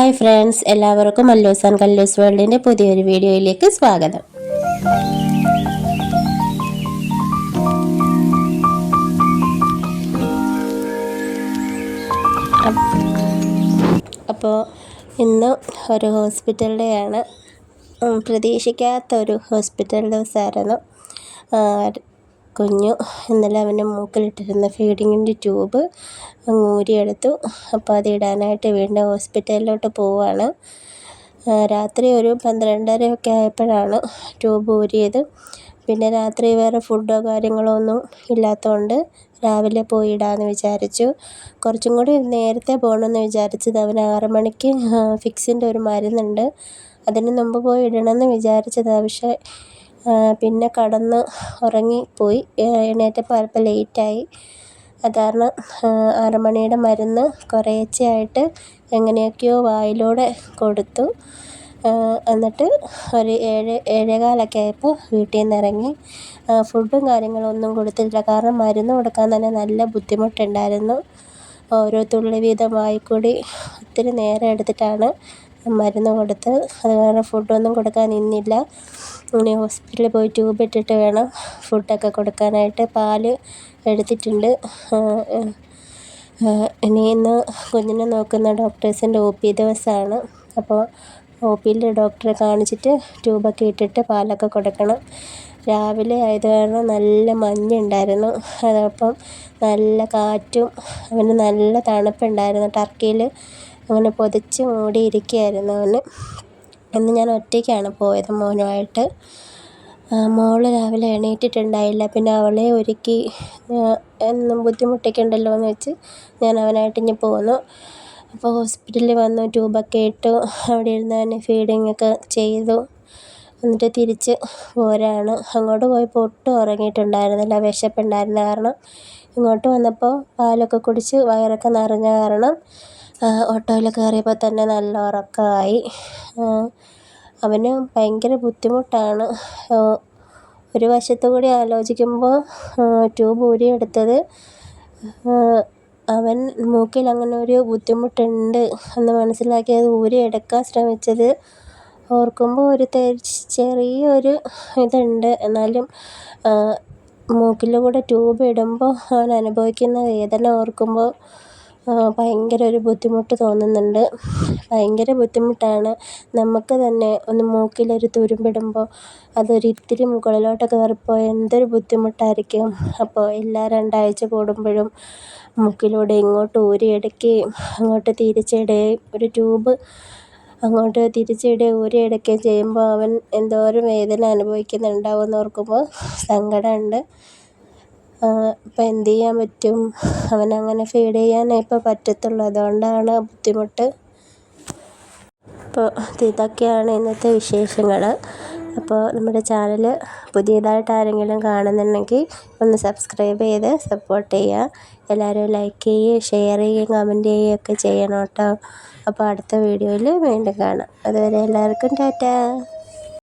Hi friends എല്ലാവർക്കും Mallus and കല്ലൂസ് വേൾഡിന്റെ പുതിയൊരു വീഡിയോയിലേക്ക് സ്വാഗതം. അപ്പോൾ ഇന്ന് ഒരു ഹോസ്പിറ്റലിന്റെയാണ് പ്രതീക്ഷിക്കാത്ത ഒരു ഹോസ്പിറ്റൽ ദിവസമായിരുന്നു. കുഞ്ഞു. ഇന്നലെ അവന്റെ മൂക്കിലിട്ടിരുന്ന ഫീഡിങ്ങിന്റെ ട്യൂബ് അങ്ങ് ഊരിയെടുത്തു. അപ്പോൾ അത് ഇടാനായിട്ട് വീണ്ടും ഹോസ്പിറ്റലിലോട്ട് പോവുകയാണ്. രാത്രി ഒരു പന്ത്രണ്ടരയൊക്കെ ആയപ്പോഴാണ് ട്യൂബ് ഊരിയത്. പിന്നെ രാത്രി വേറെ ഫുഡോ കാര്യങ്ങളോ ഒന്നും ഇല്ലാത്തതുകൊണ്ട് രാവിലെ പോയി ഇടാമെന്ന് വിചാരിച്ചു. കുറച്ചും കൂടി നേരത്തെ പോകണമെന്ന് വിചാരിച്ചത് അവൻ ആറ് മണിക്ക് ഫിക്സിന്റെ ഒരു മരുന്നുണ്ട്. അതിന് മുമ്പ് പോയി ഇടണമെന്ന് വിചാരിച്ചതാണ് പക്ഷേ പിന്നെ കടന്ന് ഉറങ്ങിപ്പോയി എഴുന്നേറ്റപ്പോൾ അല്പം ലേറ്റായി. അത് കാരണം ആറ് മണിയുടെ മരുന്ന് കുറേശ്ശെയായിട്ട് എങ്ങനെയൊക്കെയോ വായിലൂടെ കൊടുത്തു. എന്നിട്ട് ഒരു ഏഴ് ഏഴേകാലൊക്കെ ആയപ്പോൾ വീട്ടിൽ നിന്ന് ഇറങ്ങി ഫുഡും കാര്യങ്ങളും ഒന്നും കൊടുത്തില്ല കാരണം മരുന്ന് കൊടുക്കാൻ തന്നെ നല്ല ബുദ്ധിമുട്ടുണ്ടായിരുന്നു. ഓരോ തുള്ളി വീതം കൂടി ഒത്തിരി നേരം എടുത്തിട്ടാണ് മരുന്ന് കൊടുത്ത് അത് കാരണം ഫുഡൊന്നും കൊടുക്കാൻ നിന്നില്ല. ഇനി ഹോസ്പിറ്റലിൽ പോയി ട്യൂബ് ഇട്ടിട്ട് വേണം ഫുഡൊക്കെ കൊടുക്കാനായിട്ട്. പാൽ എടുത്തിട്ടുണ്ട്. ഇനി ഇന്ന് കുഞ്ഞിനെ നോക്കുന്ന ഡോക്ടേഴ്സിന്റെ ഒ പി ദിവസമാണ്. അപ്പോൾ ഒ പിയിൽ ഡോക്ടറെ കാണിച്ചിട്ട് ട്യൂബൊക്കെ ഇട്ടിട്ട് പാലൊക്കെ കൊടുക്കണം. രാവിലെ ആയത് കാരണം നല്ല മഞ്ഞുണ്ടായിരുന്നു. അതപ്പം നല്ല കാറ്റും അവന് നല്ല തണുപ്പുണ്ടായിരുന്നു. ടർക്കിയിൽ അങ്ങനെ പൊതിച്ച് മൂടിയിരിക്കുകയായിരുന്നു അവന്. ഇന്ന് ഞാൻ ഒറ്റയ്ക്കാണ് പോയത് മോനുമായിട്ട്. മോൾ രാവിലെ എണീറ്റിട്ടുണ്ടായില്ല. പിന്നെ അവളെ ഒരുക്കി എന്നും ബുദ്ധിമുട്ടിക്കണ്ടല്ലോ എന്ന് വെച്ച് ഞാൻ അവനായിട്ട് ഇനി പോന്നു. അപ്പോൾ ഹോസ്പിറ്റലിൽ വന്നു ട്യൂബൊക്കെ ഇട്ടു അവിടെ ഇരുന്ന് തന്നെ ഫീഡിങ് ഒക്കെ ചെയ്തു. എന്നിട്ട് തിരിച്ച് പോരാണ്. അങ്ങോട്ട് പോയപ്പോൾ ഒട്ടും ഉറങ്ങിയിട്ടുണ്ടായിരുന്നില്ല വിശപ്പുണ്ടായിരുന്ന കാരണം. ഇങ്ങോട്ട് വന്നപ്പോൾ പാലൊക്കെ കുടിച്ച് വയറൊക്കെ നിറഞ്ഞ കാരണം. ഓട്ടോയിൽ കയറിയപ്പോൾ തന്നെ നല്ല ഉറക്കമായി അവന് ഭയങ്കര ബുദ്ധിമുട്ടാണ്. ഒരു വശത്തു കൂടി ആലോചിക്കുമ്പോൾ ട്യൂബ് ഊരി എടുത്തത് അവൻ മൂക്കിൽ അങ്ങനെ ഒരു ബുദ്ധിമുട്ടുണ്ട് എന്ന് മനസ്സിലാക്കി അത് ഊരിയെടുക്കാൻ ശ്രമിച്ചത്. ഓർക്കുമ്പോൾ ഒരു ചെറിയൊരു ഇതുണ്ട്. എന്നാലും മൂക്കിലൂടെ ട്യൂബ് ഇടുമ്പോൾ അവൻ അനുഭവിക്കുന്ന വേദന ഓർക്കുമ്പോൾ ഭയങ്കര ഒരു ബുദ്ധിമുട്ട് തോന്നുന്നുണ്ട്. ഭയങ്കര ബുദ്ധിമുട്ടാണ്. നമുക്ക് തന്നെ ഒന്ന് മൂക്കിലൊരു തുരുമ്പിടുമ്പോൾ അതൊരു ഇത്തിരി മുകളിലോട്ട് കയറിപ്പോയാൽ എന്തൊരു ബുദ്ധിമുട്ടായിരിക്കും. അപ്പോൾ എല്ലാ രണ്ടാഴ്ച കൂടുമ്പോഴും മൂക്കിലൂടെ ഇങ്ങോട്ട് ഊരിയെടുക്കുകയും അങ്ങോട്ട് തിരിച്ചിടുകയും ഒരു ട്യൂബ് അങ്ങോട്ട് തിരിച്ചിടുകയും ഊരിയെടുക്കുകയും ചെയ്യുമ്പോൾ അവൻ എന്തോരം വേദന അനുഭവിക്കുന്നുണ്ടാവും എന്ന് ഓർക്കുമ്പോൾ സങ്കടമുണ്ട്. ഇപ്പം എന്ത് ചെയ്യാൻ പറ്റും? അവനങ്ങനെ ഫീഡ് ചെയ്യാനേ ഇപ്പം പറ്റത്തുള്ളൂ. അതുകൊണ്ടാണ് ബുദ്ധിമുട്ട്. അപ്പോൾ ഇതൊക്കെയാണ് ഇന്നത്തെ വിശേഷങ്ങൾ അപ്പോൾ നമ്മുടെ ചാനൽ പുതിയതായിട്ട് ആരെങ്കിലും കാണുന്നുണ്ടെങ്കിൽ ഒന്ന് സബ്സ്ക്രൈബ് ചെയ്ത് സപ്പോർട്ട് ചെയ്യുക എല്ലാവരും ലൈക്ക് ചെയ്യുകയും ഷെയർ ചെയ്യുകയും കമന്റ് ചെയ്യുകയൊക്കെ ചെയ്യണം കേട്ടോ. അപ്പോൾ അടുത്ത വീഡിയോയിൽ വീണ്ടും കാണാം. അതുവരെ എല്ലാവർക്കും ടാറ്റാ.